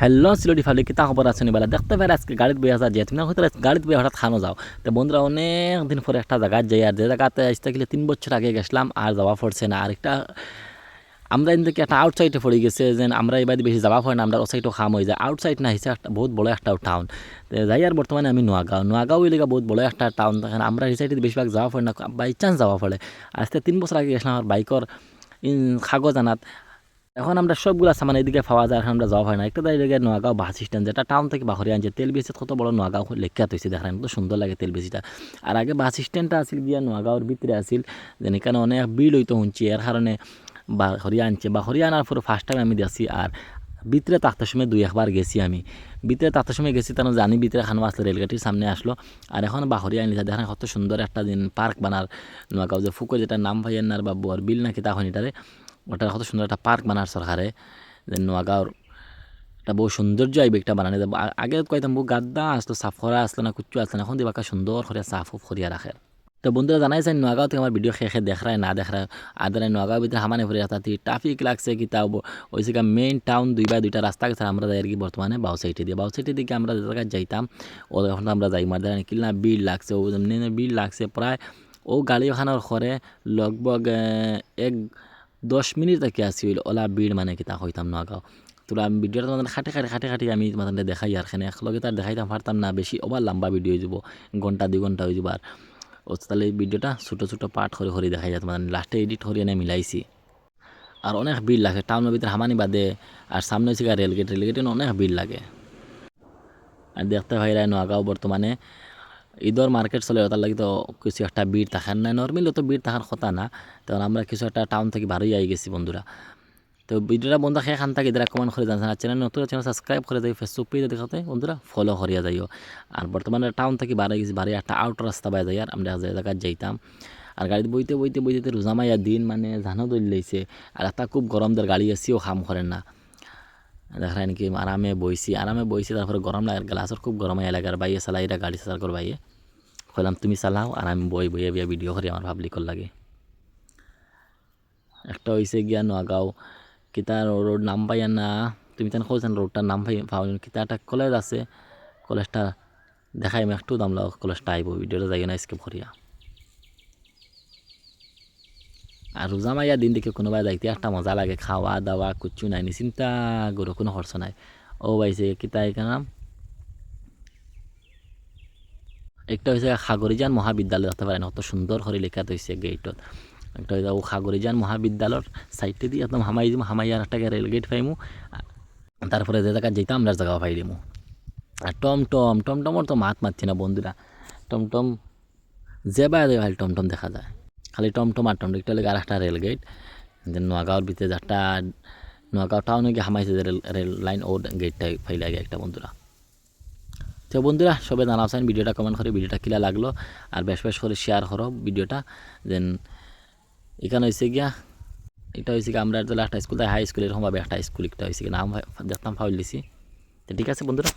Hello সিলোটি ফালি কিতা খবর আছে নিবেলা দেখতে পারে আজকে গাড়িত বই আসা যে তুমি না হয়তো গাড়িত বই হঠাৎ খানো যাও? তো বন্ধুরা, অনেক দিন পরে একটা জায়গায় যাই আর যে জায়গাতে আসতে গেলে তিন বছর আগে গেছিলাম, আর যাওয়া পড়ছে না। আর একটা আমরা এদিন থেকে একটা আউটসাইডে পড়ে গেছে যে আমরা এবার বেশি যাওয়া হয় না, আমরা ওসাইডও খাম হয়ে যায়। আউটসাইড না হিসেবে একটা বহুত বড় একটা টাউন যাই আর বর্তমানে আমি নোয়াগাঁও। নোয়াগাঁও এলাকা বহুত বড় একটা টাউন তখন আমরা এই সাইডে বেশিরভাগ যাওয়া পড়ে না বাই চান্স যাওয়া পড়ে। আজকে তিন বছর আগে গেছিলাম আমার বাইকর কাগজ আনাত। এখন আমরা সবগুলা সামান এদিকে পাওয়া যায়, এখন আমরা যাওয়া হয় না। একটা দাঁড়িয়ে গিয়ে নোয়াগাঁও বাস স্ট্যান্ড যেটা টাউন থেকে বাহরে আনছে। তেল বেশি, কত বড় নোয়াগাঁও লেখা তৈছে দেখেন, কত সুন্দর লাগে তেল বেশিটা। আর আগে বাস স্ট্যান্ডটা আসিল গিয়া নোয়াগাঁওর ভিতরে আসিল যেন এখানে অনেক বিল হইতো শুনছি। এর কারণে বা আনছে। বা আনার পরে ফার্স্ট টাইম আমি দেখছি আর ভিতরে থাকতে সময় দুই, একবার গেছি আমি। ভিতরে থাকতে সময় গেছি তারা জানি ভিতরে খানো আসলে রেলগাটির সামনে আসলো। আর এখন বাহরিয়া আনলি দেখেন কত সুন্দর একটা দিন পার্ক বানার। নোয়াগাঁও যে ফুকো যেটা নাম ভাইয়ের নার বা বিল নাকি তখন এটারে ওটার কত সুন্দর একটা পার্ক বানার সরকারে, যে নোয়াগাঁওর। একটা বহু সৌন্দর্য আইবে একটা বানানো। যাব আগে কইতাম বহু গাদ্দা আসলো সাফ করা আসলো না কুচ্ছু আসলো না, এখন দিবাকা সুন্দর করে সাফ উফ করিয়া রাখে তো বন্ধুরা জানাই চাই নোয়াগাঁও থেকে আমার ভিডিও শেষে দেখ রায় না দেখ রায় আদারে নোয়াগাঁও ভিতরে হামানে ফুরে তাতে ট্রাফিক লাগছে কি, তাও ওইসে মেইন টাউন দুই বা দুইটা রাস্তা গেছে আমরা যাই আর কি বর্তমানে বাউ সাইডে দিয়ে। বাউ সাইডে দিকে আমরা যে জায়গায় যাইতাম ও এখন আমরা যাই মার দ্বারা কিল বিল লাগছে ও এমনি বিল লাগছে প্রায় ও গাড়ি ওখানোর ঘরে লগভগ এক দশ মিনিট থেকে আসি হইল ওলা বিড় মানে কি কিতা হইতাম নোয়াগাঁও তোরা আমি ভিডিওটা তোমাদের খাটে খাটে খাটে খাটে আমি তোমাদের দেখাই আর খানে একলগে তার দেখাইতাম পারতাম না বেশি ওবার লম্বা ভিডিও হয়ে যাব ঘণ্টা দুই ঘণ্টা হয়ে যাব আর ও তাহলে এই ভিডিওটা ছোটো ছোটো পার্ট করে করে দেখাই যায় তোমাদের লাস্টে এডিট করে এনে মিলাইছি। আর অনেক ভিড় লাগে টাউনের ভিতরে হামানি বাদে আর সামনে হচ্ছে রেলগেট রেলগেটে অনেক ভিড় লাগে। আর দেখতে ভাইরা নোয়াগাঁও বর্তমানে ঈদর মার্কেট চলে তার লাগি তো কিছু একটা ভিড় থাকার নাই। নর্মালি তো ভিড় থাকার কথা না তখন আমরা কিছু একটা টাউন থেকে বারোই আই গেছি বন্ধুরা। তো ভিডিওটা বন্ধু খেয়ে খান থাকে এদের কমেন্ট করে জানছেন। আর চ্যানেল নতুন চ্যানেল সাবস্ক্রাইব করে যাই ফেসবুক পেজে দেখাতে বন্ধুরা ফলো করিয়া যাইও। আর বর্তমানে টাউন থেকে বারো গেছি বারো একটা আউট রাস্তা বাই যাই আর আমরা যে জায়গায় যাইতাম। আর গাড়িতে বইতে বইতে বইতে রোজামাইয়া দিন মানে ধানও দল লইছে আর একটা খুব গরম দের গাড়ি আসিও খাম করেন না। দেখা নাকি আরামে বইছি আরামে বইছি, তারপরে গরম লাগে, গ্লাসের খুব গরম এলাকার বাইয়ে চালাইরা গাড়ি চালার কর বাইয়ে। কইলাম, তুমি চালাও, আর আমি বই বইয়ে বিয়া ভিডিও করি আমার পাবলিকর লাগে। একটা হয়েছে গিয়া নোয়াগাঁও কিতা রোড নাম পাইয়া না, তুমি তেন কইছেন রোডটার নাম পাই পাও কিতা একটা কলেজ আছে কলেজটা দেখাই আমি একটু দাম লাগো কলেজটা আইব ভিডিওটা যাই না স্কিপ করিয়া। আর রোজা মাইয়া দিন দেখে কোনোবাই যাইতে একটা মজা লাগে, খাওয়া দাওয়া, কুচ্ছু নাই, নি চিন্তা করো কোনো খরচ নাই। ও বাইছে কিতা নাম? একটা হয়েছে সাগরিজান মহাবিদ্যালয় দেখতে পারেন অত সুন্দর করে লেখা হয়েছে গেটত একটা হয়েছে ও সাগরিজান মহাবিদ্যালয়ের সাইডে দিয়ে একদম হামাই দিমু হামাইয়ার একটা রেল গেট পাইমু তারপরে যে জায়গায় যেতাম আমরা জায়গা পাই দিমু। আর টমটম টমটমর তো মাত মারছি না বন্ধুরা। টমটম যে বা খালি টমটম দেখা যায়। খালি টমটম আর টমটম, একটা আর একটা রেল গেট যে নোয়াগাঁওর ভিতরে যে একটা নোয়াগাঁও টাউনে গিয়ে হামাইছে যে রেল রেল লাইন ও গেটটা ফাইলে আগে একটা বন্ধুরা তো বন্ধুরা সবাই জানাচ্ছেন ভিডিওটা কমেন্ট করে ভিডিওটা কিলা লাগল আর বেশ বেশ করে শেয়ার করো ভিডিওটা দেন এখানে হয়েছে গিয়া এটা হয়েছে গিয়া আমরা একটা স্কুল তাই হাই স্কুলের ভাবে একটা স্কুল একটা হয়েছে গিয়া, নাম দেখতাম ফাউল দিছি। তো ঠিক আছে বন্ধুরা